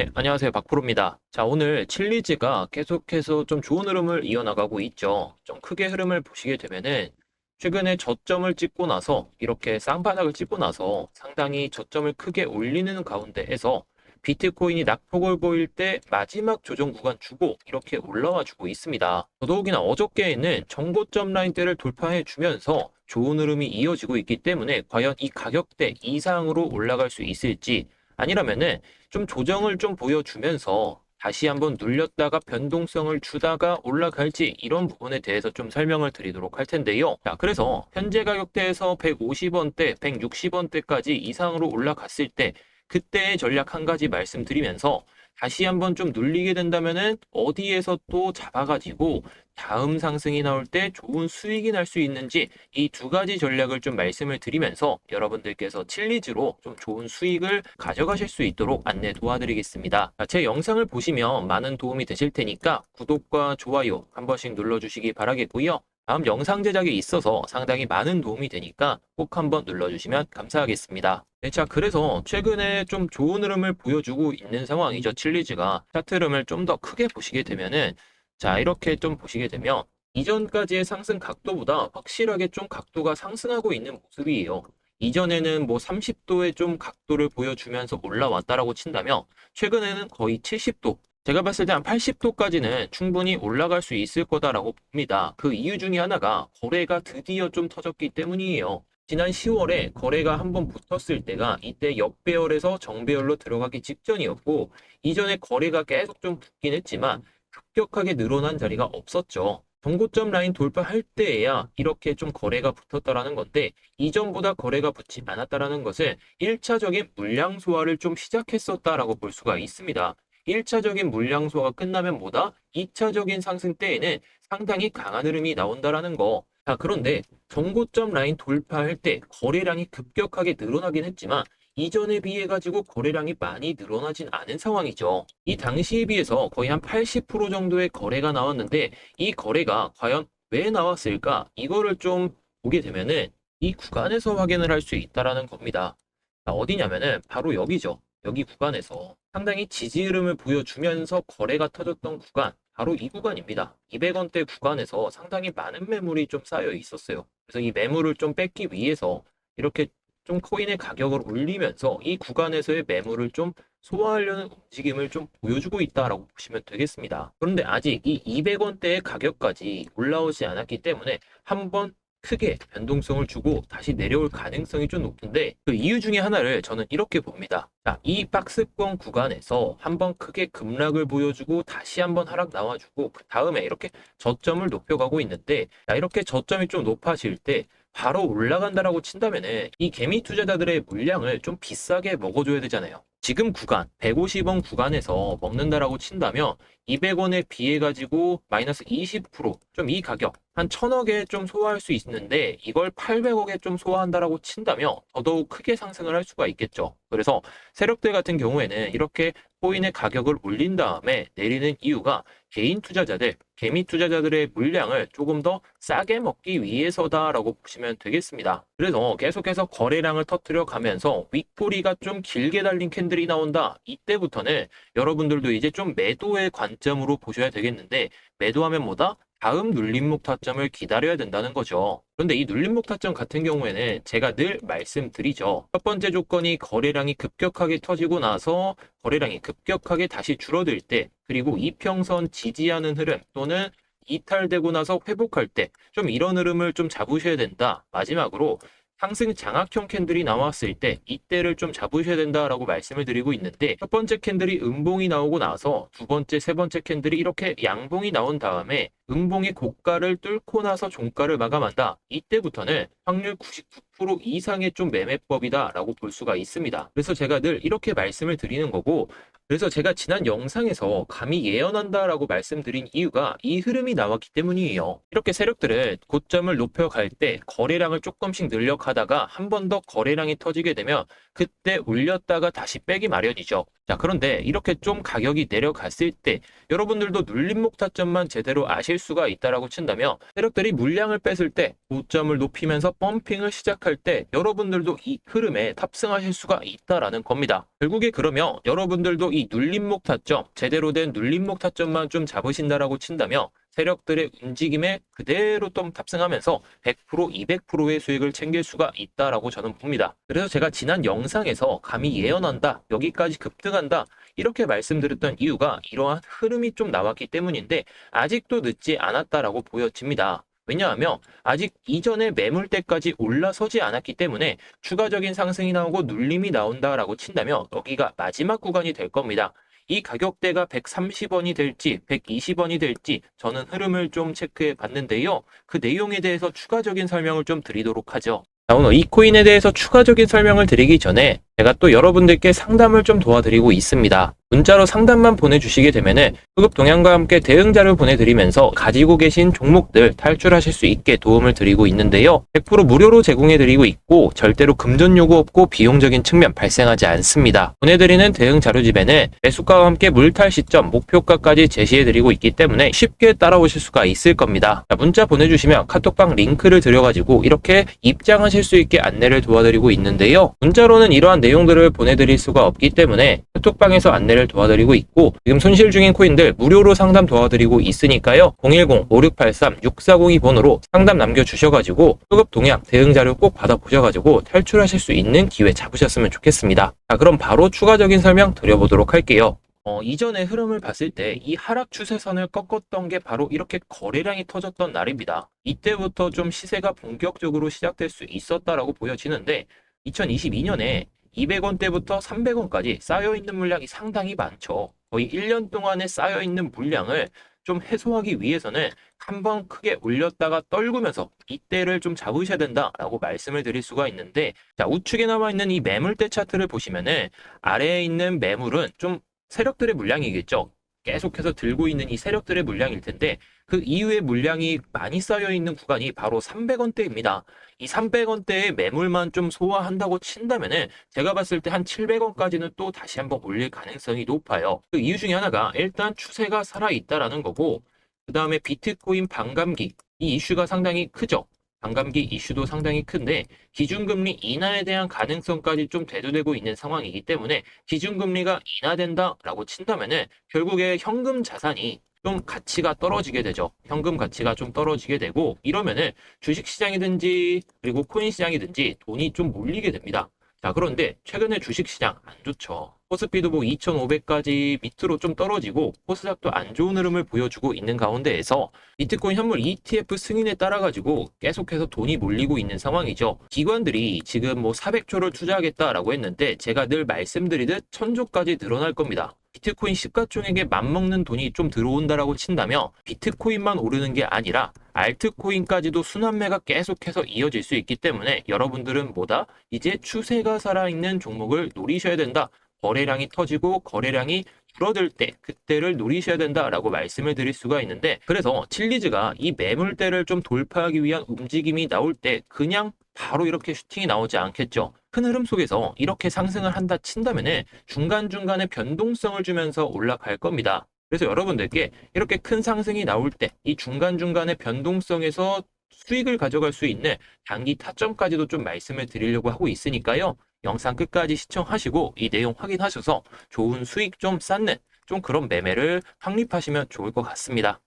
네, 안녕하세요. 박프로입니다. 자, 오늘 칠리즈가 계속해서 좀 좋은 흐름을 이어나가고 있죠. 좀 크게 흐름을 보시게 되면은 최근에 저점을 찍고 나서 이렇게 쌍바닥을 찍고 나서 상당히 저점을 크게 올리는 가운데에서 비트코인이 낙폭을 보일 때 마지막 조정 구간 주고 이렇게 올라와 주고 있습니다. 더더욱이나 어저께에는 정고점 라인대를 돌파해 주면서 좋은 흐름이 이어지고 있기 때문에 과연 이 가격대 이상으로 올라갈 수 있을지 아니라면은 좀 조정을 좀 보여주면서 다시 한번 눌렸다가 변동성을 주다가 올라갈지 이런 부분에 대해서 좀 설명을 드리도록 할 텐데요. 자, 그래서 현재 가격대에서 150원대, 160원대까지 이상으로 올라갔을 때 그때의 전략 한 가지 말씀드리면서 다시 한번 좀 눌리게 된다면은 어디에서 또 잡아가지고 다음 상승이 나올 때 좋은 수익이 날 수 있는지 이 두 가지 전략을 좀 말씀을 드리면서 여러분들께서 칠리즈로 좀 좋은 수익을 가져가실 수 있도록 안내 도와드리겠습니다. 자, 제 영상을 보시면 많은 도움이 되실 테니까 구독과 좋아요 한 번씩 눌러주시기 바라겠고요. 다음 영상 제작에 있어서 상당히 많은 도움이 되니까 꼭 한번 눌러주시면 감사하겠습니다. 네, 자, 그래서 최근에 좀 좋은 흐름을 보여주고 있는 상황이죠. 칠리즈가 차트 흐름을 좀 더 크게 보시게 되면은 자, 이렇게 좀 보시게 되면 이전까지의 상승 각도보다 확실하게 좀 각도가 상승하고 있는 모습이에요. 이전에는 뭐 30도의 좀 각도를 보여주면서 올라왔다라고 친다면 최근에는 거의 70도, 제가 봤을 때 한 80도까지는 충분히 올라갈 수 있을 거다라고 봅니다. 그 이유 중에 하나가 거래가 드디어 좀 터졌기 때문이에요. 지난 10월에 거래가 한번 붙었을 때가 이때 역배열에서 정배열로 들어가기 직전이었고 이전에 거래가 계속 좀 붙긴 했지만 급격하게 늘어난 자리가 없었죠. 정고점 라인 돌파할 때에야 이렇게 좀 거래가 붙었다라는 건데 이전보다 거래가 붙지 않았다라는 것은 1차적인 물량 소화를 좀 시작했었다라고 볼 수가 있습니다. 1차적인 물량 소화가 끝나면 뭐다? 2차적인 상승 때에는 상당히 강한 흐름이 나온다라는 거. 자, 그런데 정고점 라인 돌파할 때 거래량이 급격하게 늘어나긴 했지만 이전에 비해 가지고 거래량이 많이 늘어나진 않은 상황이죠. 이 당시에 비해서 거의 한 80% 정도의 거래가 나왔는데 이 거래가 과연 왜 나왔을까? 이거를 좀 보게 되면은 이 구간에서 확인을 할 수 있다라는 겁니다. 자, 어디냐면은 바로 여기죠. 여기 구간에서 상당히 지지 흐름을 보여주면서 거래가 터졌던 구간, 바로 이 구간입니다. 200원대 구간에서 상당히 많은 매물이 좀 쌓여 있었어요. 그래서 이 매물을 좀 뺏기 위해서 이렇게 좀 코인의 가격을 올리면서 이 구간에서의 매물을 좀 소화하려는 움직임을 좀 보여주고 있다라고 보시면 되겠습니다. 그런데 아직 이 200원대의 가격까지 올라오지 않았기 때문에 한번 크게 변동성을 주고 다시 내려올 가능성이 좀 높은데 그 이유 중에 하나를 저는 이렇게 봅니다. 자, 이 박스권 구간에서 한번 크게 급락을 보여주고 다시 한번 하락 나와주고 그 다음에 이렇게 저점을 높여가고 있는데 자, 이렇게 저점이 좀 높아질 때 바로 올라간다라고 친다면은 이 개미 투자자들의 물량을 좀 비싸게 먹어줘야 되잖아요. 지금 구간 150원 구간에서 먹는다라고 친다면 200원에 비해 가지고 마이너스 20%좀 이 가격 한 1000억에 좀 소화할 수 있는데 이걸 800억에 좀 소화한다라고 친다면 더더욱 크게 상승을 할 수가 있겠죠. 그래서 세력들 같은 경우에는 이렇게 코인의 가격을 올린 다음에 내리는 이유가 개인 투자자들, 개미 투자자들의 물량을 조금 더 싸게 먹기 위해서다라고 보시면 되겠습니다. 그래서 계속해서 거래량을 터뜨려 가면서 윗꼬리가 좀 길게 달린 캔들이 나온다. 이때부터는 여러분들도 이제 좀 매도의 관 점으로 보셔야 되겠는데 매도하면 뭐다? 다음 눌림목 타점을 기다려야 된다는 거죠. 그런데 이 눌림목 타점 같은 경우에는 제가 늘 말씀드리죠. 첫 번째 조건이 거래량이 급격하게 터지고 나서 거래량이 급격하게 다시 줄어들 때 그리고 이평선 지지하는 흐름 또는 이탈되고 나서 회복할 때 좀 이런 흐름을 좀 잡으셔야 된다. 마지막으로 상승 장악형 캔들이 나왔을 때 이때를 좀 잡으셔야 된다라고 말씀을 드리고 있는데 첫 번째 캔들이 음봉이 나오고 나서 두 번째, 세 번째 캔들이 이렇게 양봉이 나온 다음에 음봉의 고가를 뚫고 나서 종가를 마감한다. 이때부터는 확률 99% 이상의 좀 매매법이다라고 볼 수가 있습니다. 그래서 제가 늘 이렇게 말씀을 드리는 거고 그래서 제가 지난 영상에서 감히 예언한다라고 말씀드린 이유가 이 흐름이 나왔기 때문이에요. 이렇게 세력들은 고점을 높여갈 때 거래량을 조금씩 늘려가다가 한 번 더 거래량이 터지게 되면 그때 올렸다가 다시 빼기 마련이죠. 자, 그런데 이렇게 좀 가격이 내려갔을 때 여러분들도 눌림목 타점만 제대로 아실 수가 있다라고 친다면 세력들이 물량을 뺐을 때 고점을 높이면서 펌핑을 시작할 때 여러분들도 이 흐름에 탑승하실 수가 있다라는 겁니다. 결국에 그러면 여러분들도 이 눌림목 타점, 제대로 된 눌림목 타점만 좀 잡으신다라고 친다면 세력들의 움직임에 그대로 좀 탑승하면서 100% 200%의 수익을 챙길 수가 있다라고 저는 봅니다. 그래서 제가 지난 영상에서 감히 예언한다, 여기까지 급등한다 이렇게 말씀드렸던 이유가 이러한 흐름이 좀 나왔기 때문인데 아직도 늦지 않았다라고 보여집니다. 왜냐하면 아직 이전에 매물대까지 올라서지 않았기 때문에 추가적인 상승이 나오고 눌림이 나온다라고 친다면 여기가 마지막 구간이 될 겁니다. 이 가격대가 130원이 될지 120원이 될지 저는 흐름을 좀 체크해 봤는데요. 그 내용에 대해서 추가적인 설명을 좀 드리도록 하죠. 자, 오늘 이 코인에 대해서 추가적인 설명을 드리기 전에 제가 또 여러분들께 상담을 좀 도와드리고 있습니다. 문자로 상담만 보내주시게 되면은 수급 동향과 함께 대응 자료 보내드리면서 가지고 계신 종목들 탈출하실 수 있게 도움을 드리고 있는데요. 100% 무료로 제공해드리고 있고 절대로 금전 요구 없고 비용적인 측면 발생하지 않습니다. 보내드리는 대응 자료집에는 매수가와 함께 물탈 시점, 목표가까지 제시해드리고 있기 때문에 쉽게 따라오실 수가 있을 겁니다. 자, 문자 보내주시면 카톡방 링크를 드려가지고 이렇게 입장하실 수 있게 안내를 도와드리고 있는데요. 문자로는 이러한 내용들을 보내드릴 수가 없기 때문에 카톡방에서 안내를 도와드리고 있고 지금 손실 중인 코인들 무료로 상담 도와드리고 있으니까요. 010-5683-6402 번호로 상담 남겨주셔가지고 수급 동향 대응 자료 꼭 받아보셔가지고 탈출하실 수 있는 기회 잡으셨으면 좋겠습니다. 자 그럼 바로 추가적인 설명 드려보도록 할게요. 어, 이전의 흐름을 봤을 때 이 하락 추세선을 꺾었던 게 바로 이렇게 거래량이 터졌던 날입니다. 이때부터 좀 시세가 본격적으로 시작될 수 있었다라고 보여지는데 2022년에 200원대부터 300원까지 쌓여있는 물량이 상당히 많죠. 거의 1년 동안에 쌓여있는 물량을 좀 해소하기 위해서는 한 번 크게 올렸다가 떨구면서 이때를 좀 잡으셔야 된다라고 말씀을 드릴 수가 있는데 자 우측에 남아있는 이 매물대 차트를 보시면은 아래에 있는 매물은 좀 세력들의 물량이겠죠. 계속해서 들고 있는 이 세력들의 물량일 텐데 그 이후에 물량이 많이 쌓여 있는 구간이 바로 300원대입니다. 이 300원대의 매물만 좀 소화한다고 친다면은 제가 봤을 때 한 700원까지는 또 다시 한번 올릴 가능성이 높아요. 그 이유 중에 하나가 일단 추세가 살아 있다라는 거고 그 다음에 비트코인 반감기 이 이슈가 상당히 크죠. 반감기 이슈도 상당히 큰데 기준금리 인하에 대한 가능성까지 좀 대두되고 있는 상황이기 때문에 기준금리가 인하된다라고 친다면은 결국에 현금 자산이 좀 가치가 떨어지게 되죠. 현금 가치가 좀 떨어지게 되고 이러면은 주식 시장이든지 그리고 코인 시장이든지 돈이 좀 몰리게 됩니다. 자, 그런데 최근에 주식 시장 안 좋죠. 코스피도 뭐 2,500까지 밑으로 좀 떨어지고 코스닥도 안 좋은 흐름을 보여주고 있는 가운데에서 비트코인 현물 ETF 승인에 따라 가지고 계속해서 돈이 몰리고 있는 상황이죠. 기관들이 지금 뭐 400조를 투자하겠다라고 했는데 제가 늘 말씀드리듯 1000조까지 늘어날 겁니다. 비트코인 시가총액에 맞먹는 돈이 좀 들어온다라고 친다면 비트코인만 오르는 게 아니라 알트코인까지도 순환매가 계속해서 이어질 수 있기 때문에 여러분들은 뭐다? 이제 추세가 살아있는 종목을 노리셔야 된다. 거래량이 터지고 거래량이 줄어들 때 그때를 노리셔야 된다라고 말씀을 드릴 수가 있는데 그래서 칠리즈가 이 매물대를 좀 돌파하기 위한 움직임이 나올 때 그냥 바로 이렇게 슈팅이 나오지 않겠죠. 큰 흐름 속에서 이렇게 상승을 한다 친다면은 중간중간에 변동성을 주면서 올라갈 겁니다. 그래서 여러분들께 이렇게 큰 상승이 나올 때 이 중간중간의 변동성에서 수익을 가져갈 수 있는 단기 타점까지도 좀 말씀을 드리려고 하고 있으니까요. 영상 끝까지 시청하시고 이 내용 확인하셔서 좋은 수익 좀 쌓는 좀 그런 매매를 확립하시면 좋을 것 같습니다.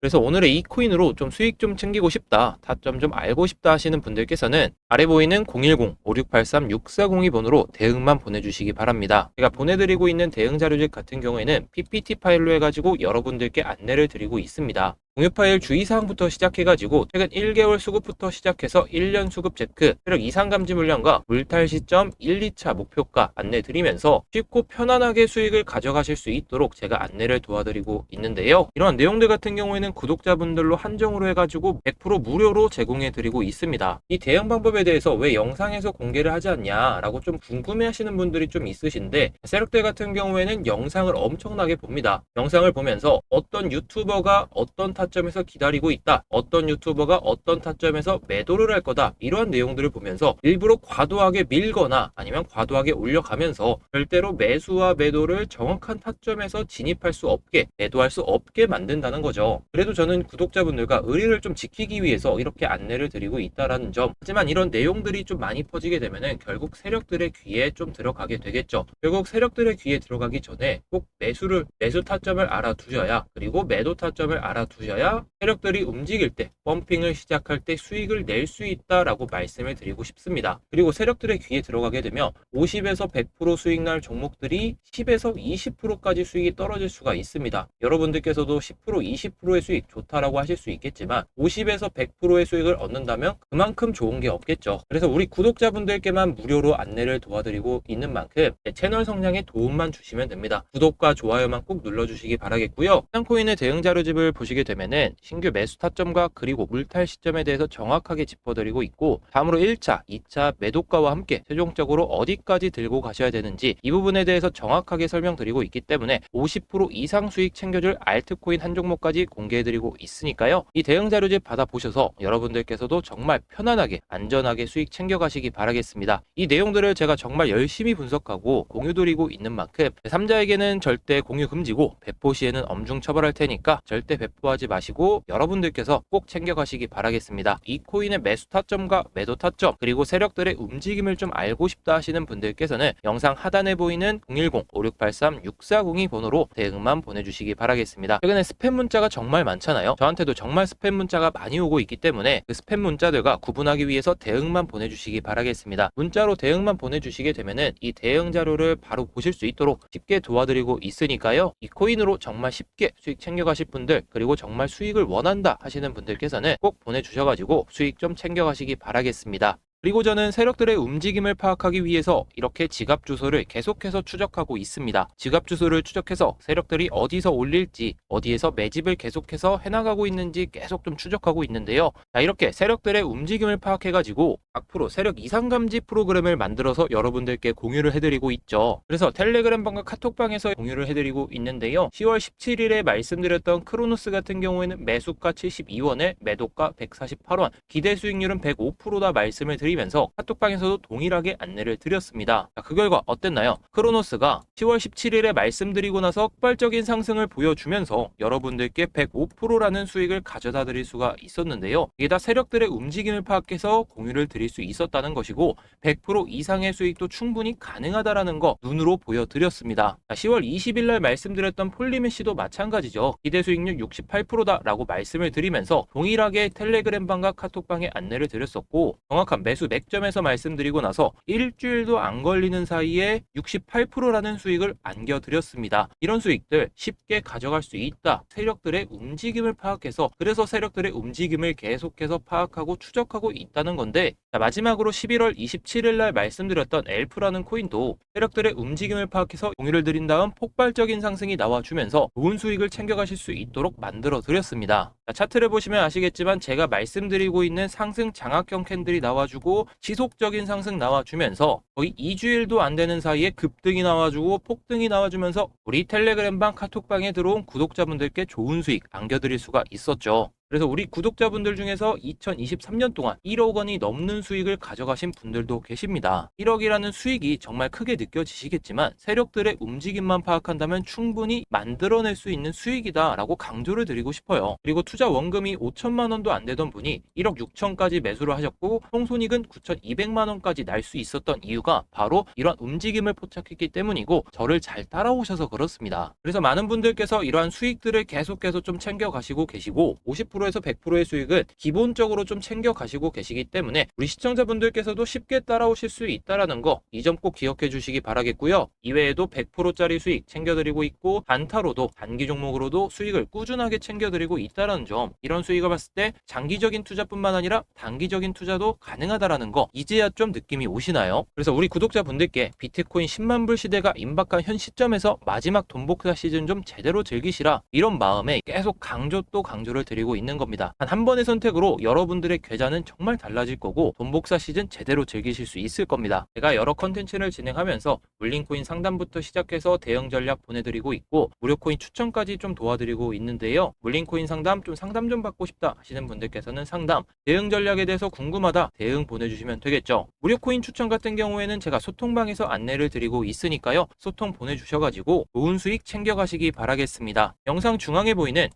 그래서 오늘의 이 코인으로 좀 수익 좀 챙기고 싶다, 타점 좀 알고 싶다 하시는 분들께서는 아래 보이는 010-5683-6402 번호로 대응만 보내주시기 바랍니다. 제가 보내드리고 있는 대응 자료집 같은 경우에는 PPT 파일로 해가지고 여러분들께 안내를 드리고 있습니다. 공유 파일 주의사항부터 시작해가지고 최근 1개월 수급부터 시작해서 1년 수급 체크, 세력 이상 감지 물량과 물탈 시점 1, 2차 목표가 안내 드리면서 쉽고 편안하게 수익을 가져가실 수 있도록 제가 안내를 도와드리고 있는데요. 이러한 내용들 같은 경우에는 구독자분들로 한정으로 해가지고 100% 무료로 제공해 드리고 있습니다. 이 대응 방법에 방법에 대해서 왜 영상에서 공개를 하지 않냐라고 좀 궁금해 하시는 분들이 좀 있으신데 세력들 같은 경우에는 영상을 엄청나게 봅니다. 영상을 보면서 어떤 유튜버가 어떤 타점에서 기다리고 있다. 어떤 유튜버가 어떤 타점에서 매도를 할 거다. 이러한 내용들을 보면서 일부러 과도하게 밀거나 아니면 과도하게 올려가면서 절대로 매수와 매도를 정확한 타점에서 진입할 수 없게 매도할 수 없게 만든다는 거죠. 그래도 저는 구독자분들과 의리를 좀 지키기 위해서 이렇게 안내를 드리고 있다라는 점. 하지만 이런 내용들이 좀 많이 퍼지게 되면은 결국 세력들의 귀에 좀 들어가게 되겠죠. 결국 세력들의 귀에 들어가기 전에 꼭 매수를 매수 타점을 알아두셔야 그리고 매도 타점을 알아두셔야 세력들이 움직일 때 펌핑을 시작할 때 수익을 낼 수 있다라고 말씀을 드리고 싶습니다. 그리고 세력들의 귀에 들어가게 되면 50에서 100% 수익 날 종목들이 10에서 20%까지 수익이 떨어질 수가 있습니다. 여러분들께서도 10% 20%의 수익 좋다라고 하실 수 있겠지만 50에서 100%의 수익을 얻는다면 그만큼 좋은 게 없겠죠. 그래서 우리 구독자분들께만 무료로 안내를 도와드리고 있는 만큼 제 채널 성장에 도움만 주시면 됩니다. 구독과 좋아요만 꼭 눌러주시기 바라겠고요. 쌍코인의 대응 자료집을 보시게 되면은 신규 매수 타점과 그리고 물탈 시점에 대해서 정확하게 짚어드리고 있고 다음으로 1차, 2차 매도가와 함께 최종적으로 어디까지 들고 가셔야 되는지 이 부분에 대해서 정확하게 설명드리고 있기 때문에 50% 이상 수익 챙겨줄 알트코인 한 종목까지 공개해드리고 있으니까요. 이 대응 자료집 받아보셔서 여러분들께서도 정말 편안하게 안전하게 수익 챙겨가시기 바라겠습니다. 이 내용들을 제가 정말 열심히 분석하고 공유드리고 있는 만큼 3자에게는 절대 공유 금지고 배포 시에는 엄중 처벌할 테니까 절대 배포하지 마시고 여러분들께서 꼭 챙겨가시기 바라겠습니다. 이 코인의 매수 타점과 매도 타점 그리고 세력들의 움직임을 좀 알고 싶다 하시는 분들께서는 영상 하단에 보이는 010-5683-6402 번호로 대응만 보내주시기 바라겠습니다. 최근에 스팸 문자가 정말 많잖아요. 저한테도 정말 스팸 문자가 많이 오고 있기 때문에 그 스팸 문자들과 구분하기 위해서 대응 만 보내주시기 바라겠습니다. 문자로 대응만 보내주시게 되면은 이 대응 자료를 바로 보실 수 있도록 쉽게 도와드리고 있으니까요. 이 코인으로 정말 쉽게 수익 챙겨가실 분들 그리고 정말 수익을 원한다 하시는 분들께서는 꼭 보내주셔가지고 수익 좀 챙겨가시기 바라겠습니다. 그리고 저는 세력들의 움직임을 파악하기 위해서 이렇게 지갑 주소를 계속해서 추적하고 있습니다. 지갑 주소를 추적해서 세력들이 어디서 올릴지, 어디에서 매집을 계속해서 해나가고 있는지 계속 좀 추적하고 있는데요. 자, 이렇게 세력들의 움직임을 파악해가지고 앞으로 세력 이상 감지 프로그램을 만들어서 여러분들께 공유를 해드리고 있죠. 그래서 텔레그램방과 카톡방에서 공유를 해드리고 있는데요. 10월 17일에 말씀드렸던 크로노스 같은 경우에는 매수가 72원에 매도가 148원, 기대 수익률은 105%다 말씀을 드리면서 카톡방에서도 동일하게 안내를 드렸습니다. 자, 그 결과 어땠나요? 크로노스가 10월 17일에 말씀드리고 나서 폭발적인 상승을 보여주면서 여러분들께 105%라는 수익을 가져다 드릴 수가 있었는데요. 이게 다 세력들의 움직임을 파악해서 공유를 드릴 수 있었다는 것이고 100% 이상의 수익도 충분히 가능하다라는 거 눈으로 보여드렸습니다. 자, 10월 20일 날 말씀드렸던 폴리메시도 마찬가지죠. 기대 수익률 68%다라고 말씀을 드리면서 동일하게 텔레그램방과 카톡방에 안내를 드렸었고 정확한 매수 맥점에서 말씀드리고 나서 일주일도 안 걸리는 사이에 68%라는 수익을 안겨드렸습니다. 이런 수익들 쉽게 가져갈 수 있다. 세력들의 움직임을 파악해서 그래서 세력들의 움직임을 계속해서 파악하고 추적하고 있다는 건데 자, 마지막으로 11월 27일 날 말씀드렸던 엘프라는 코인도 세력들의 움직임을 파악해서 공유를 드린 다음 폭발적인 상승이 나와주면서 좋은 수익을 챙겨가실 수 있도록 만들어 드렸습니다. 자, 차트를 보시면 아시겠지만 제가 말씀드리고 있는 상승 장악형 캔들이 나와주고 지속적인 상승 나와주면서 거의 2주일도 안 되는 사이에 급등이 나와주고 폭등이 나와주면서 우리 텔레그램방 카톡방에 들어온 구독자분들께 좋은 수익 안겨드릴 수가 있었죠. 그래서 우리 구독자분들 중에서 2023년 동안 1억 원이 넘는 수익을 가져가신 분들도 계십니다. 1억이라는 수익이 정말 크게 느껴지시겠지만 세력들의 움직임만 파악한다면 충분히 만들어낼 수 있는 수익이다라고 강조를 드리고 싶어요. 그리고 투자 원금이 5천만 원도 안 되던 분이 1억 6천까지 매수를 하셨고 총손익은 9,200만 원까지 날 수 있었던 이유가 바로 이러한 움직임을 포착했기 때문이고 저를 잘 따라오셔서 그렇습니다. 그래서 많은 분들께서 이러한 수익들을 계속해서 좀 챙겨가시고 계시고 50% 에서 100%의 수익은 기본적으로 좀 챙겨 가시고 계시기 때문에 우리 시청자분들께서도 쉽게 따라오실 수 있다라는 거 이 점 꼭 기억해 주시기 바라겠고요. 이외에도 100%짜리 수익 챙겨드리고 있고 단타로도 단기 종목으로도 수익을 꾸준하게 챙겨드리고 있다라는 점 이런 수익을 봤을 때 장기적인 투자뿐만 아니라 단기적인 투자도 가능하다라는 거 이제야 좀 느낌이 오시나요? 그래서 우리 구독자분들께 비트코인 10만 불 시대가 임박한 현 시점에서 마지막 돈복사 시즌 좀 제대로 즐기시라 이런 마음에 계속 강조 또 강조를 드리고 있는 있는 겁니다. 단 한 번의 선택으로 여러분들의 계좌는 정말 달라질 거고 돈복사 시즌 제대로 즐기실 수 있을 겁니다. 제가 여러 컨텐츠를 진행하면서 물린코인 상담부터 시작해서 대응 전략 보내드리고 있고 무료 코인 추천까지 좀 도와드리고 있는데요. 물린코인 상담 좀 상담 좀 받고 싶다 하시는 분들께서는 상담, 대응 전략에 대해서 궁금하다 대응 보내주시면 되겠죠. 무료 코인 추천 같은 경우에는 제가 소통방에서 안내를 드리고 있으니까요. 소통 보내주셔가지고 좋은 수익 챙겨가시기 바라겠습니다. 영상 중앙에 보이는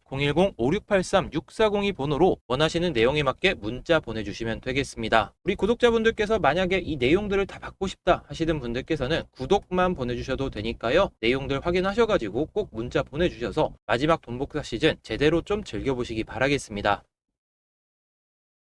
010-5683-6402 번호로 원하시는 내용에 맞게 문자 보내주시면 되겠습니다. 우리 구독자분들께서 만약에 이 내용들을 다 받고 싶다 하시는 분들께서는 구독만 보내주셔도 되니까요. 내용들 확인하셔가지고 꼭 문자 보내주셔서 마지막 돈복사 시즌 제대로 좀 즐겨보시기 바라겠습니다.